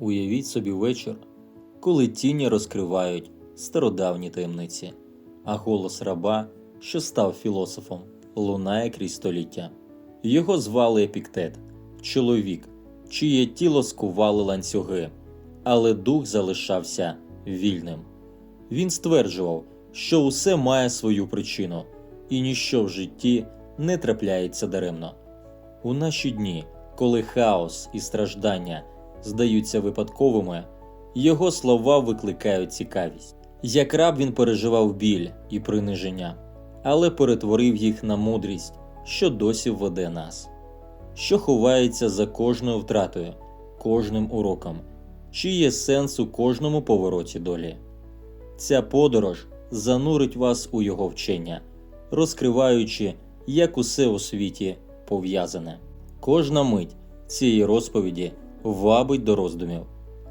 Уявіть собі вечір, коли тіні розкривають стародавні таємниці, а голос раба, що став філософом, лунає крізь століття. Його звали Епіктет, чоловік, чиє тіло скували ланцюги, але дух залишався вільним. Він стверджував, що усе має свою причину, і ніщо в житті не трапляється даремно. У наші дні, коли хаос і страждання здаються випадковими, його слова викликають цікавість. Як раб він переживав біль і приниження, але перетворив їх на мудрість, що досі веде нас, що ховається за кожною втратою, кожним уроком, чи є сенс у кожному повороті долі. Ця подорож занурить вас у його вчення, розкриваючи, як усе у світі пов'язане. Кожна мить цієї розповіді вабить до роздумів,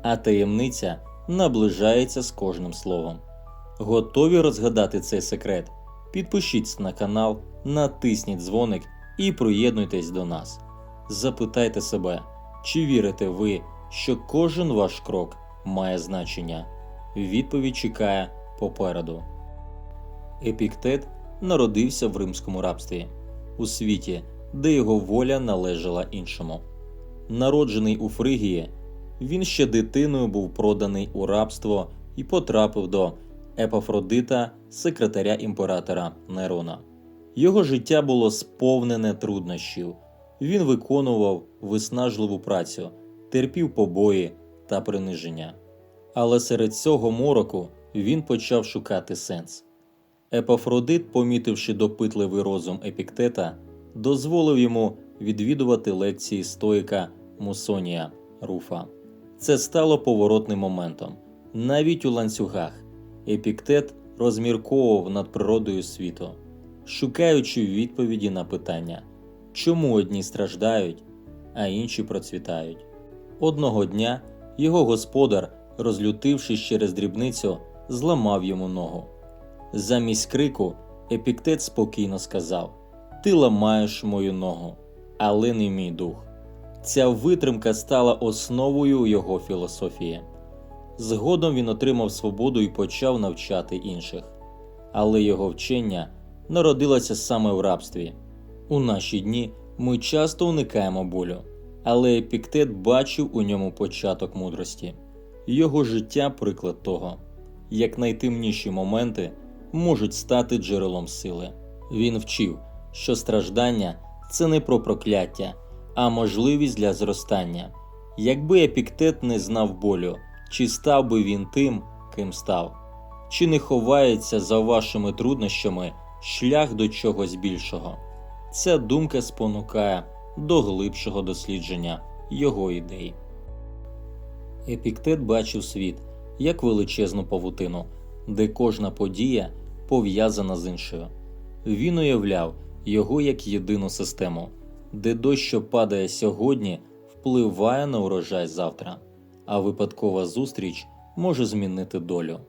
а таємниця наближається з кожним словом. Готові розгадати цей секрет? Підпишіться на канал, натисніть дзвоник і приєднуйтесь до нас. Запитайте себе, чи вірите ви, що кожен ваш крок має значення? Відповідь чекає попереду. Епіктет народився в римському рабстві, у світі, де його воля належала іншому. Народжений у Фригії, він ще дитиною був проданий у рабство і потрапив до Епафродита, секретаря імператора Нерона. Його життя було сповнене труднощів. Він виконував виснажливу працю, терпів побої та приниження. Але серед цього мороку він почав шукати сенс. Епафродит, помітивши допитливий розум епіктета, дозволив йому відвідувати лекції стоїка Мусонія Руфа. Це стало поворотним моментом. Навіть у ланцюгах епіктет розмірковував над природою світу, шукаючи відповіді на питання, чому одні страждають, а інші процвітають. Одного дня його господар, розлютившись через дрібницю, зламав йому ногу. Замість крику епіктет спокійно сказав: Ти ламаєш мою ногу, але не мій дух. Ця витримка стала основою його філософії. Згодом він отримав свободу і почав навчати інших. Але його вчення народилося саме в рабстві. У наші дні ми часто уникаємо болю, але епіктет бачив у ньому початок мудрості. Його життя приклад того, як найтемніші моменти можуть стати джерелом сили. Він вчив, що страждання це не про прокляття, а можливість для зростання. Якби епіктет не знав болю, чи став би він тим, ким став, чи не ховається за вашими труднощами шлях до чогось більшого. Ця думка спонукає до глибшого дослідження його ідей. Епіктет бачив світ як величезну павутину, де кожна подія пов'язана з іншою. Він уявляв його як єдину систему, де дощ, що падає сьогодні, впливає на урожай завтра, а випадкова зустріч може змінити долю.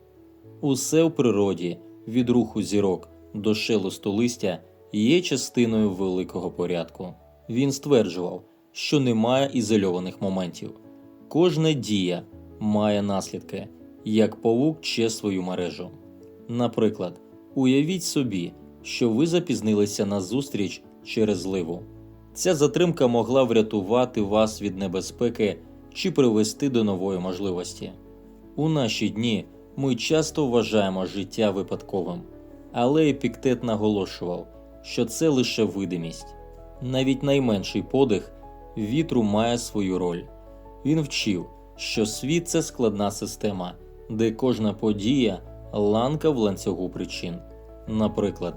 Усе в природі, від руху зірок до шелесту листя, є частиною великого порядку. Він стверджував, що немає ізольованих моментів. Кожна дія має наслідки, як павук че свою мережу. Наприклад, уявіть собі, що ви запізнилися на зустріч через зливу. Ця затримка могла врятувати вас від небезпеки чи привести до нової можливості. У наші дні ми часто вважаємо життя випадковим, але епіктет наголошував, що це лише видимість. Навіть найменший подих вітру має свою роль. Він вчив, що світ це складна система, де кожна подія ланка в ланцюгу причин. Наприклад,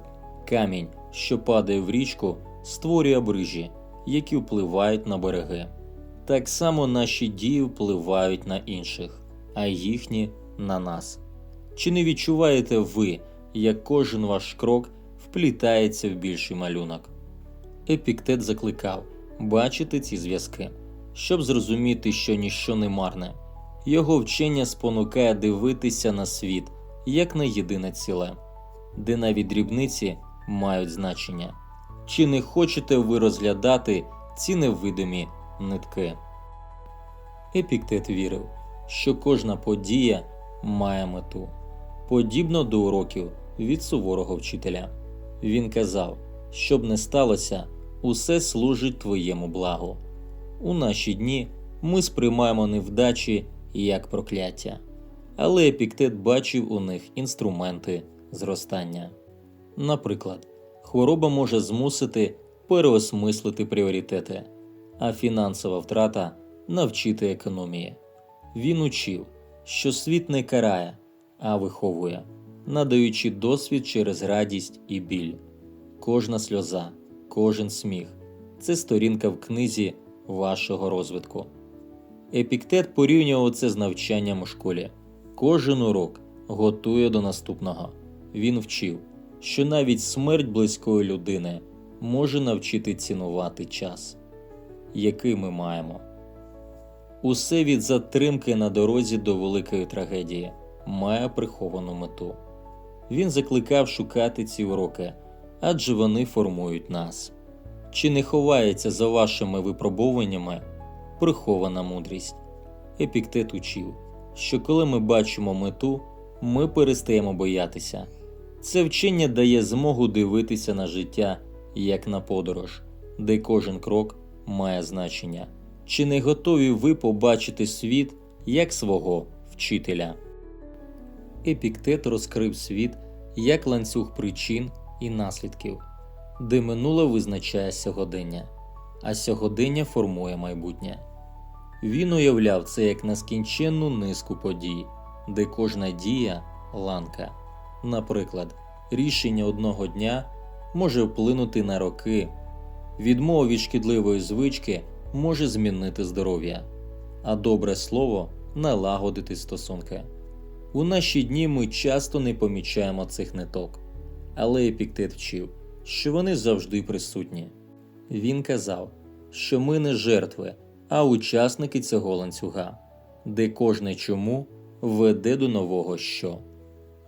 камінь, що падає в річку, створює брижі, які впливають на береги. Так само наші дії впливають на інших, а їхні на нас. Чи не відчуваєте ви, як кожен ваш крок вплітається в більший малюнок? Епіктет закликав бачити ці зв'язки, щоб зрозуміти, що ніщо не марне. Його вчення спонукає дивитися на світ як на єдине ціле, де навіть дрібниці мають значення. Чи не хочете ви розглядати ці невидимі нитки? Епіктет вірив, що кожна подія має мету, подібно до уроків від суворого вчителя. Він казав, щоб не сталося, усе служить твоєму благу. У наші дні ми сприймаємо невдачі як прокляття, але епіктет бачив у них інструменти зростання. Наприклад, хвороба може змусити переосмислити пріоритети, а фінансова втрата навчити економії. Він учив, що світ не карає, а виховує, надаючи досвід через радість і біль. Кожна сльоза, кожен сміх це сторінка в книзі вашого розвитку. Епіктет порівнював це з навчанням у школі. Кожен урок готує до наступного. Він вчив, що навіть смерть близької людини може навчити цінувати час, який ми маємо. Усе від затримки на дорозі до великої трагедії має приховану мету. Він закликав шукати ці уроки, адже вони формують нас. Чи не ховається за вашими випробуваннями прихована мудрість? Епіктет учив, що коли ми бачимо мету, ми перестаємо боятися. Це вчення дає змогу дивитися на життя як на подорож, де кожен крок має значення. Чи не готові ви побачити світ як свого вчителя? Епіктет розкрив світ як ланцюг причин і наслідків, де минуле визначає сьогодення, а сьогодення формує майбутнє. Він уявляв це як нескінченну низку подій, де кожна дія ланка. Наприклад, рішення одного дня може вплинути на роки, відмова від шкідливої звички може змінити здоров'я, а добре слово налагодити стосунки. У наші дні ми часто не помічаємо цих ниток, але Епіктет вчив, що вони завжди присутні. Він казав, що ми не жертви, а учасники цього ланцюга, де кожне чому веде до нового що.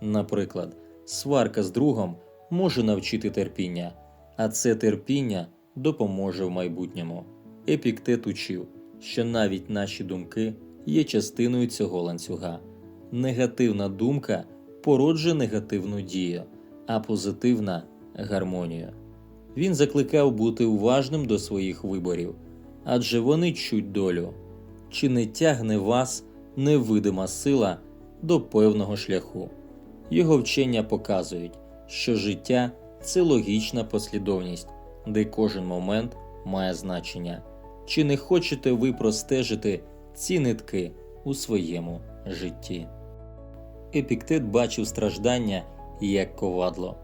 Наприклад, сварка з другом може навчити терпіння, а це терпіння допоможе в майбутньому. Епіктет учив, що навіть наші думки є частиною цього ланцюга. Негативна думка породжує негативну дію, а позитивна гармонію. Він закликав бути уважним до своїх виборів, адже вони чуть долю. Чи не тягне вас невидима сила до певного шляху? Його вчення показують, що життя це логічна послідовність, де кожен момент має значення. Чи не хочете ви простежити ці нитки у своєму житті? Епіктет бачив страждання як ковадло,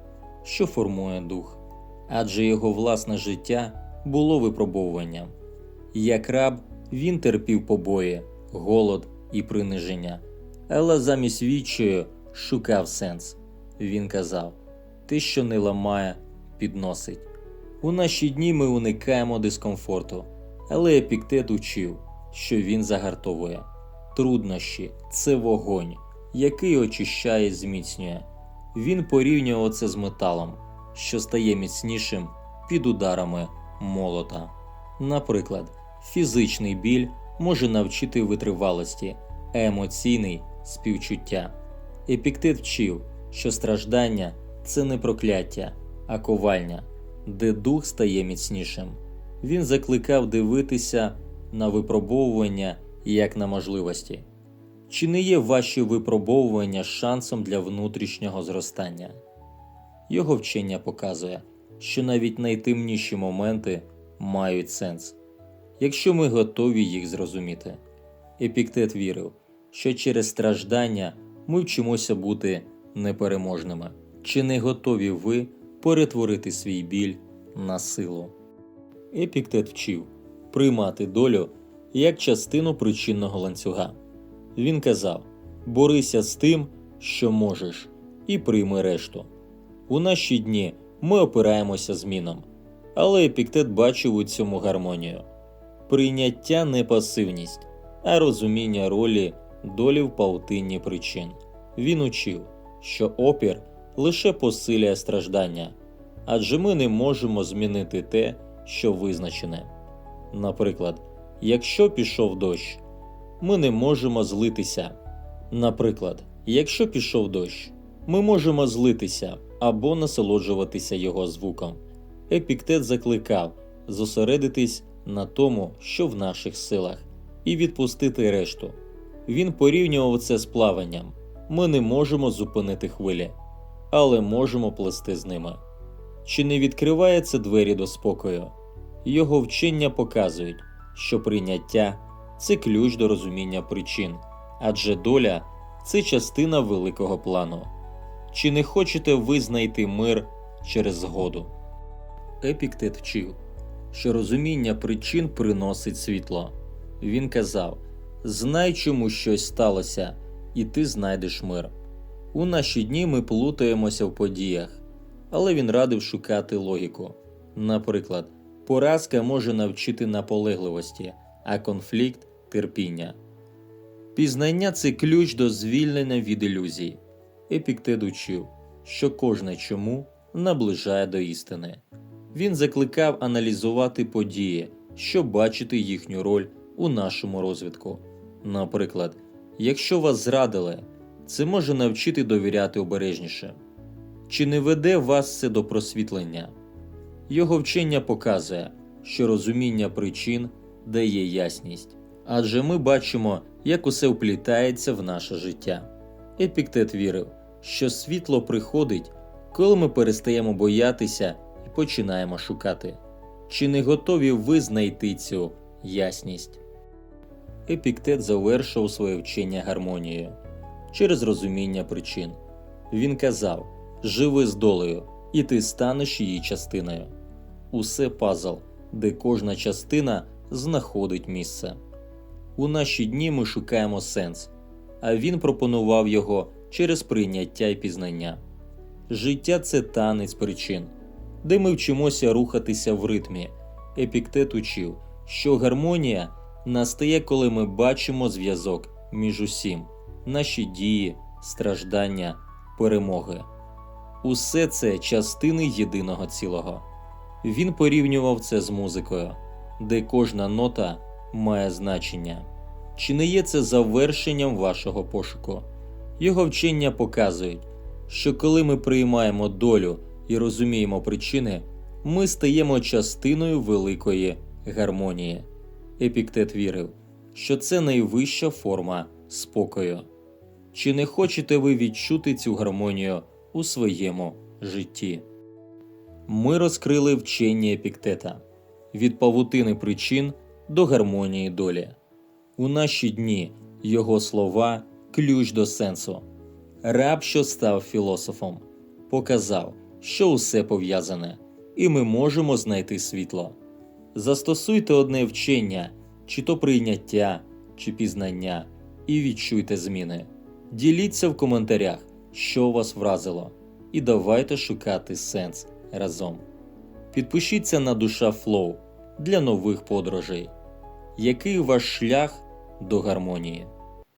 що формує дух, адже його власне життя було випробовуванням. Як раб він терпів побої, голод і приниження, але замість відчаю шукав сенс. Він казав: Те, що не ламає, підносить. У наші дні ми уникаємо дискомфорту, але епіктет учив, що він загартовує. Труднощі це вогонь, який очищає і зміцнює. Він порівнював це з металом, що стає міцнішим під ударами молота. Наприклад, фізичний біль може навчити витривалості, емоційний співчуття. Епіктет вчив, що страждання це не прокляття, а ковальня, де дух стає міцнішим. Він закликав дивитися на випробовування як на можливості. Чи не є ваші випробовування шансом для внутрішнього зростання? Його вчення показує, що навіть найтемніші моменти мають сенс, якщо ми готові їх зрозуміти. Епіктет вірив, що через страждання ми вчимося бути непереможними. Чи не готові ви перетворити свій біль на силу? Епіктет вчив приймати долю як частину причинного ланцюга. Він казав: борися з тим, що можеш, і прийми решту. У наші дні ми опираємося змінам, але епіктет бачив у цьому гармонію. Прийняття не пасивність, а розуміння ролі долі в паутинні причин. Він учив, що опір лише посилює страждання, адже ми не можемо змінити те, що визначене. Наприклад, якщо пішов дощ, ми не можемо злитися. Наприклад, якщо пішов дощ, ми можемо злитися або насолоджуватися його звуком. Епіктет закликав зосередитись на тому, що в наших силах, і відпустити решту. Він порівнював це з плаванням. Ми не можемо зупинити хвилі, але можемо плести з ними. Чи не відкриває це двері до спокою? Його вчення показують, що прийняття це ключ до розуміння причин, адже доля це частина великого плану. Чи не хочете ви знайти мир через згоду? Епіктет вчив, що розуміння причин приносить світло. Він казав: Знай, чому щось сталося, і ти знайдеш мир. У наші дні ми плутаємося в подіях, але він радив шукати логіку. Наприклад, поразка може навчити наполегливості, а конфлікт терпіння. Пізнання це ключ до звільнення від ілюзій. Епіктет учив, що кожне чому наближає до істини. Він закликав аналізувати події, щоб бачити їхню роль у нашому розвитку. Наприклад, якщо вас зрадили, це може навчити довіряти обережніше. Чи не веде вас це до просвітлення? Його вчення показує, що розуміння причин дає ясність, адже ми бачимо, як усе вплітається в наше життя. Епіктет вірив, що світло приходить, коли ми перестаємо боятися і починаємо шукати. Чи не готові ви знайти цю ясність? Епіктет завершив своє вчення гармонією через розуміння причин. Він казав: Живи з долею, і ти станеш її частиною. Усе пазл, де кожна частина знаходить місце. У наші дні ми шукаємо сенс, а він пропонував його через прийняття і пізнання. Життя це танець причин, де ми вчимося рухатися в ритмі. Епіктет учив, що гармонія настає, коли ми бачимо зв'язок між усім, наші дії, страждання, перемоги. Усе це частини єдиного цілого. Він порівнював це з музикою, де кожна нота має значення. Чи не є це завершенням вашого пошуку? Його вчення показують, що коли ми приймаємо долю і розуміємо причини, ми стаємо частиною великої гармонії. Епіктет вірив, що це найвища форма спокою. Чи не хочете ви відчути цю гармонію у своєму житті? Ми розкрили вчення епіктета від павутини причин до гармонії долі. У наші дні його слова ключ до сенсу. Раб, що став філософом, показав, що усе пов'язане, і ми можемо знайти світло. Застосуйте одне вчення, чи то прийняття, чи пізнання, і відчуйте зміни. Діліться в коментарях, що вас вразило, і давайте шукати сенс разом. Підпишіться на душа Флоу для нових подорожей. Який ваш шлях до гармонії?